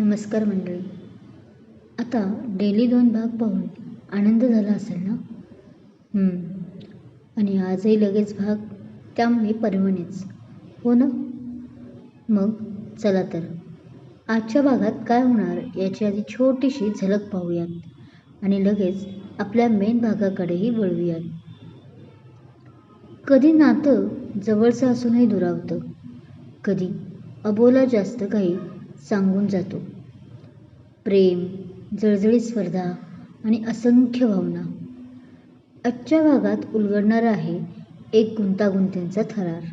नमस्कार मंडळी. आता डेली दोन भाग पाहून आनंद झाला असेल ना? आणि आजही लगेच भाग त्यामुळे परवणेच हो ना? मग चला तर. आजच्या भागात काय होणार याची आधी छोटीशी झलक पाहूयात आणि लगेच आपल्या मेन भागाकडेही वळूयात. कधी नातं जवळचं असूनही दुरावतं. कधी अबोला जास्त काही सांगून जातो. प्रेम जळजळीत स्पर्धा आणि असंख्य भावना. आजच्या भागात उलगडणारा आहे एक गुंतागुंतींचा थरार.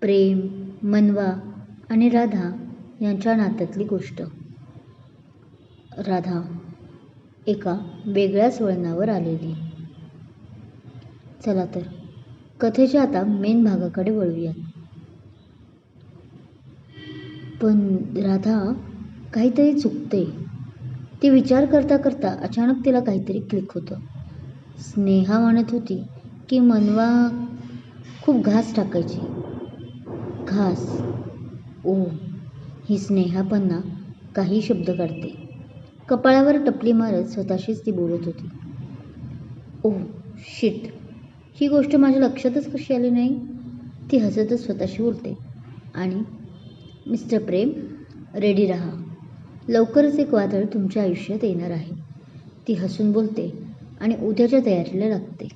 प्रेम मनवा आणि राधा यांच्या नात्यातली गोष्ट. राधा एका वेगळ्याच वळणावर आलेली. चला तर कथेच्या आता मेन भागाकडे वळूयात. पण राधा काहीतरी चुकते. ती विचार करता करता अचानक तिला काहीतरी क्लिक होतं. स्नेहा म्हणत होती की मनवा खूप घास टाकायची. घास? ओ ही स्नेहा पण ना काही शब्द काढते. कपाळावर टपली मारत स्वतःशीच ती बोलत होती. ओ शिट ही गोष्ट माझ्या लक्षातच कशी आली नाही? ती हसतच स्वतःशी बोलते आणि मिस्टर प्रेम रेडी राहा. लवकरच एक वादळ तुमच्या आयुष्यात येणार आहे. ती हसून बोलते आणि उद्याच्या तयारीला लागते.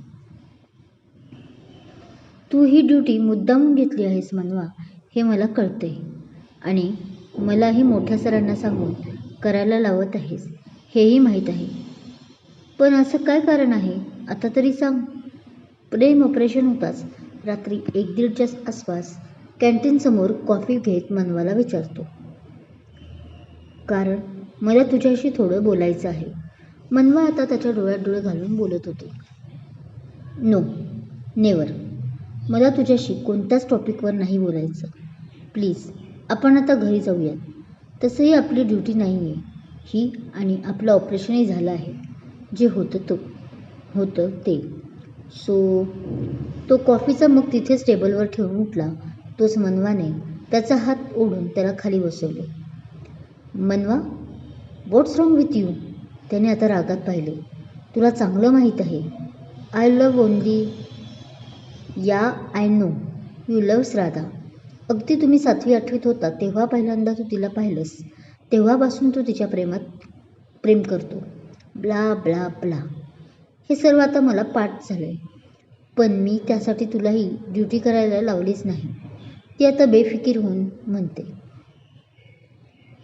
तू ही ड्युटी मुद्दामून घेतली आहेस मनवा हे मला कळते. आणि मलाही मोठ्या सरांना सांगून करायला लावत आहेस हेही माहीत आहे. पण असं काय कारण आहे आता तरी सांग. प्रेम ऑपरेशन होताच रात्री एक दीडच्या आसपास कॅन्टीनसमोर कॉफी घेत मनवाला विचारतो. कारण मला तुझ्याशी थोडं बोलायचं आहे. मनवा आता त्याच्या डोळ्यात डोळे घालून बोलत होते. No never. मला तुझ्याशी कोणत्याच टॉपिकवर नाही बोलायचं. प्लीज आपण आता घरी जाऊयात. तसंही आपली ड्युटी नाही आहे ही आणि आपलं ऑपरेशनही झालं आहे. जे होतं तो होतं ते. सो तो कॉफीचा मग तिथेच टेबलवर ठेवून उठला तोच मनवाने त्याचा हात ओढून त्याला खाली बसवले. मनवा वॉट्स रॉंग विथ यू त्याने आता रागात पाहिले. तुला चांगलं माहीत आहे. आय लव ओनली या I know you loves Radha. अगदी तुम्ही सातवी आठवीत होता तेव्हा पहिल्यांदा तू तिला पाहिलंस. तेव्हापासून तू तिच्या प्रेमात प्रेम करतो. Blah blah blah. हे सर्व आता मला पाठ झालं आहे पण मी त्यासाठी तुलाही ड्युटी करायला लावलीच नाही. ती आता बेफिकीर होऊन म्हणते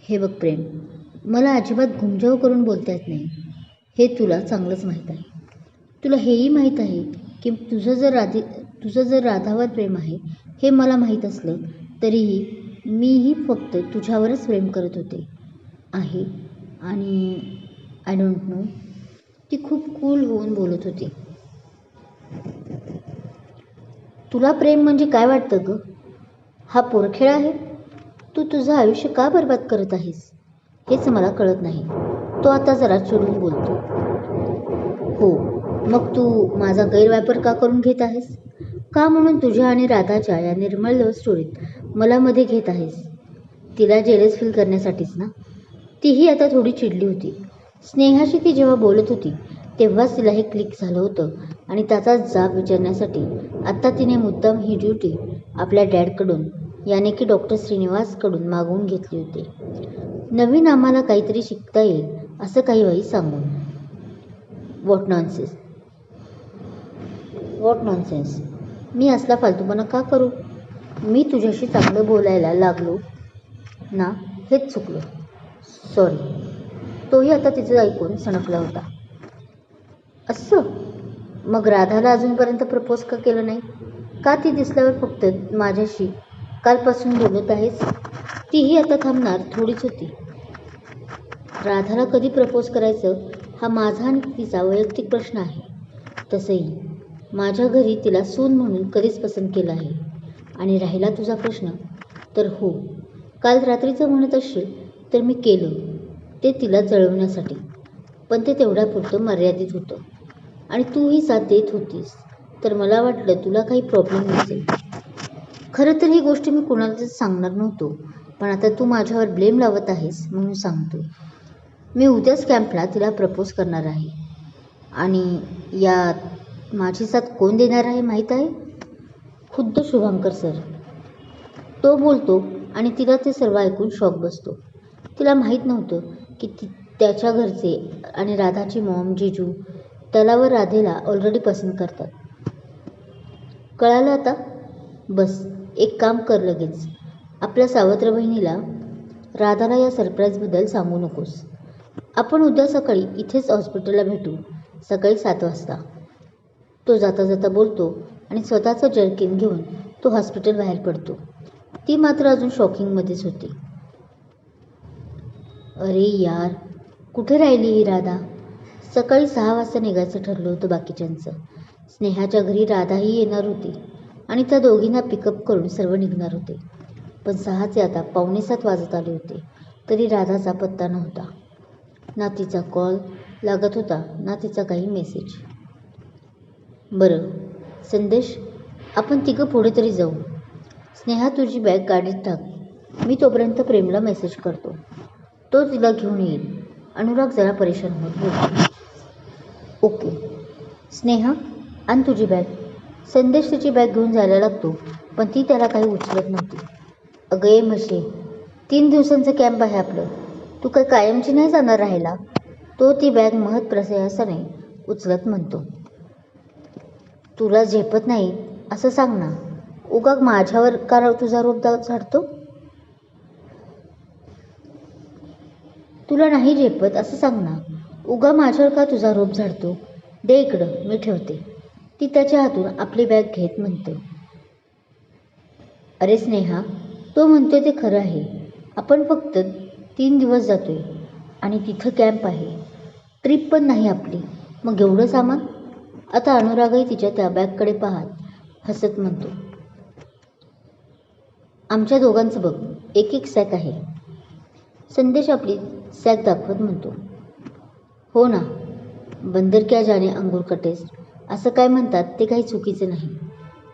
हे बघ प्रेम मला अजिबात घुमजाव करून बोलता येत नाही. हे तुला चांगलंच माहीत आहे. तुला हेही माहीत आहे की तुझं जर राधी तुझं जर राधावर प्रेम आहे हे मला माहीत असलं तरीही मीही फक्त तुझ्यावरच प्रेम करत होते. आहे आणि आय डोंट नो ती खूप कूल होऊन बोलत होती. तुला प्रेम म्हणजे काय वाटतं गं? हा पोरखेळ आहे? तू तुझं आयुष्य का बर्बाद करत आहेस? हेच मला कळत नाही. तो आता जरा चिडून बोलतो. हो मग तू माझा गैरवापर का करून घेत आहेस? का म्हणून तुझ्या आणि राधाच्या या निर्मळ लव्ह स्टोरीत मला मध्ये घेत आहेस? तिला जेलस फील करण्यासाठीच ना? तीही आता थोडी चिडली होती. स्नेहाशी ती जेव्हा बोलत होती तेव्हाच तिला हे क्लिक झालं होतं आणि त्याचा जाब विचारण्यासाठी आत्ता तिने मुद्दाम ही ड्युटी आपल्या डॅडकडून याने की डॉक्टर श्रीनिवासकडून मागवून घेतली होती. नवीन आम्हाला काहीतरी शिकता येईल असं काही वाई सांगून वॉट नॉनसेन्स वॉट नॉनसेन्स मी असला फालतूपणा का करू? मी तुझ्याशी चांगलं बोलायला लागलो ना हेच चुकलो. सॉरी तोही आता तिचं ऐकून सणकला होता. असं? मग राधाला अजूनपर्यंत प्रपोज का केलं नाही? का ती दिसल्यावर फक्त माझ्याशी कालपासून बोलत आहेस? तीही आता थांबणार थोडीच होती. राधाला कधी प्रपोज करायचं हा माझा आणि तिचा वैयक्तिक प्रश्न आहे. तसंही माझ्या घरी तिला सून म्हणून कधीच पसंत केलं आहे. आणि राहिला तुझा प्रश्न? तर हो. काल रात्रीचं म्हणत असशील तर मी केलं ते तिला जळवण्यासाठी. पण ते तेवढ्यापुरतं मर्यादित होतं. आणि तूही साथ देत होतीस. तर मला वाटलं तुला काही प्रॉब्लेम नसेल. खरं तर ही गोष्ट मी कुणालाच सांगणार नव्हतो. पण आता तू माझ्यावर ब्लेम लावत आहेस म्हणून सांगतो. मी उद्याच कॅम्पला तिला प्रपोज करणार आहे. आणि यात माझी साथ कोण देणार आहे माहीत आहे? खुद्द शुभंकर सर तो बोलतो आणि तिला ते सर्व ऐकून शॉक बसतो. तिला माहीत नव्हतं की ती त्याच्या घरचे आणि राधाची मॉम जिजू त्याला व राधेला ऑलरेडी पसंत करतात. कळालं आता? बस. एक काम कर लगेच. आपल्या सावत्र बहिणीला राधाला या सरप्राईजबद्दल सांगू नकोस. आपण उद्या सकाळी इथेच हॉस्पिटलला भेटू. सकाळी सात वाजता. तो जाता जाता बोलतो आणि स्वतःचं जर्किन घेऊन तो हॉस्पिटल बाहेर पडतो. ती मात्र अजून शॉकिंगमध्येच होती. अरे यार कुठे राहिली ही राधा? सकाळी सहा वाजता निघायचं ठरलं होतं बाकीच्यांचं. स्नेहाच्या घरी राधाही येणार होती. आणि त्या दोघींना पिकअप करून सर्व निघणार होते. पण सहाचे आता पावणे सात वाजत आले होते. तरी राधाचा पत्ता नव्हता. ना तिचा कॉल लागत होता. ना तिचा काही मेसेज बरं संदेश आपण तिघं पुढे तरी जाऊ. स्नेहा तुझी बॅग गाडीत टाक. मी तोपर्यंत प्रेमला मेसेज करतो. तो तिला घेऊन येईल. अनुराग जरा परेशान होत ओके. स्नेहा आण तुझी बॅग संदेश तिची बॅग घेऊन जायला लागतो पण ती त्याला काही उचलत नव्हती. अगं ये म्हशी. तीन दिवसांचं कॅम्प आहे आपलं. तू काय कायमची नाही जाणार राहायला? तो ती बॅग महत् प्रसयासाने उचलत म्हणतो. तुला झेपत नाही? असं सांग ना. उगा माझ्यावर का तुझा रोप दा झाडतो? तुला नाही झेपत? असं सांग ना. उगा माझ्यावर का तुझा रोप झाडतो? दे इकडं मी ठेवते. ती त्याच्या हातून आपली बॅग घेत म्हणते. अरे स्नेहा तो म्हणतोय ते खरं आहे. आपण फक्त तीन दिवस जातोय आणि तिथं कॅम्प आहे. ट्रिप पण नाही आपली. मग एवढं सामान? आता अनुरागही तिच्या त्या बॅगकडे पाहत हसत म्हणतो. आमच्या दोघांचं बघ एक एक सॅक आहे. संदेश आपली सॅक दाखवत म्हणतो. हो ना बंदर क्या जाणे अंगूर कटेस्ट असं काय म्हणतात ते काही चुकीचं नाही.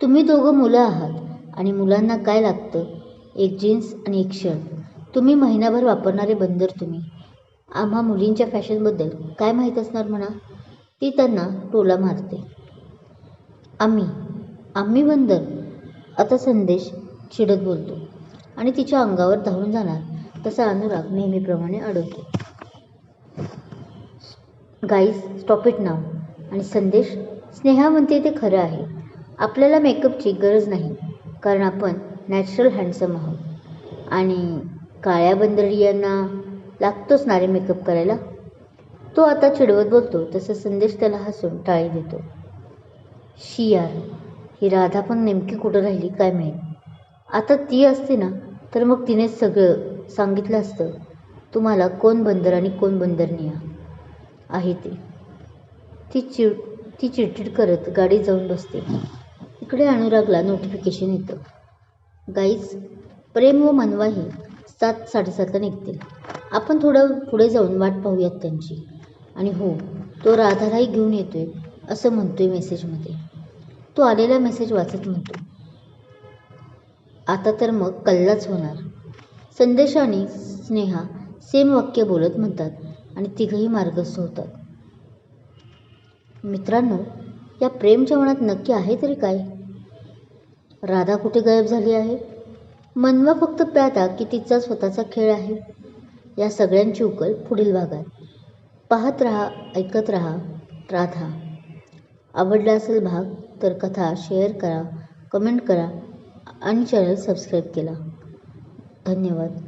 तुम्ही दोघं मुलं आहात आणि मुलांना काय लागतं? एक जीन्स आणि एक शर्ट. तुम्ही महिनाभर वापरणारे बंदर तुम्ही. आम्हा मुलींच्या फॅशनबद्दल काय माहीत असणार म्हणा? ती त्यांना टोला मारते. आम्ही आम्ही बंदर. आता संदेश चिडत बोलतो आणि तिच्या अंगावर धावून जाणार तसा अनुराग नेहमीप्रमाणे अडवतो. गाईज स्टॉप इट नाव आणि संदेश स्नेहा म्हणते ते खरं आहे. आपल्याला मेकअपची गरज नाही कारण आपण नॅचरल हँडसम आहोत. आणि काळ्या बंदरियांना लागतोच नारे मेकअप करायला. तो आता चिडवत बोलतो तसं संदेश त्याला हसून टाळी देतो. शी यार ही राधा पण नेमकी कुठं राहिली काय माहीत? आता ती असते ना तर मग तिने सगळं सांगितलं असतं. तुम्हाला कोण बंदर आणि कोण बंदरनिया आहे ते. ती चिड ती चिडचिड करत गाडी जाऊन बसते. इकडे अनुरागला नोटिफिकेशन येतं. गाईज प्रेम व मनवाही सात साडेसातला निघतील. आपण थोडं पुढे जाऊन वाट पाहूयात त्यांची. आणि हो तो राधालाही घेऊन येतोय असं म्हणतोय मेसेजमध्ये तो आलेला मेसेज वाचत म्हणतो. आता तर मग कल्लाच होणार. संदेश आणि स्नेहा सेम वाक्य बोलत म्हणतात आणि तिघही मार्गस्थ होतात. मित्रांनो या प्रेमच्या मनात नक्की आहे तरी काय? राधा कुठे गायब झाली आहे? मनवा फक्त प्याता की तिचा स्वतःचा खेळ आहे? या सगळ्यांची उकल पुढील भागात. पाहत राहा ऐकत रहा राधा. आवडला असेल भाग तर कथा शेअर करा कमेंट करा आणि चॅनल सबस्क्राईब केला. धन्यवाद.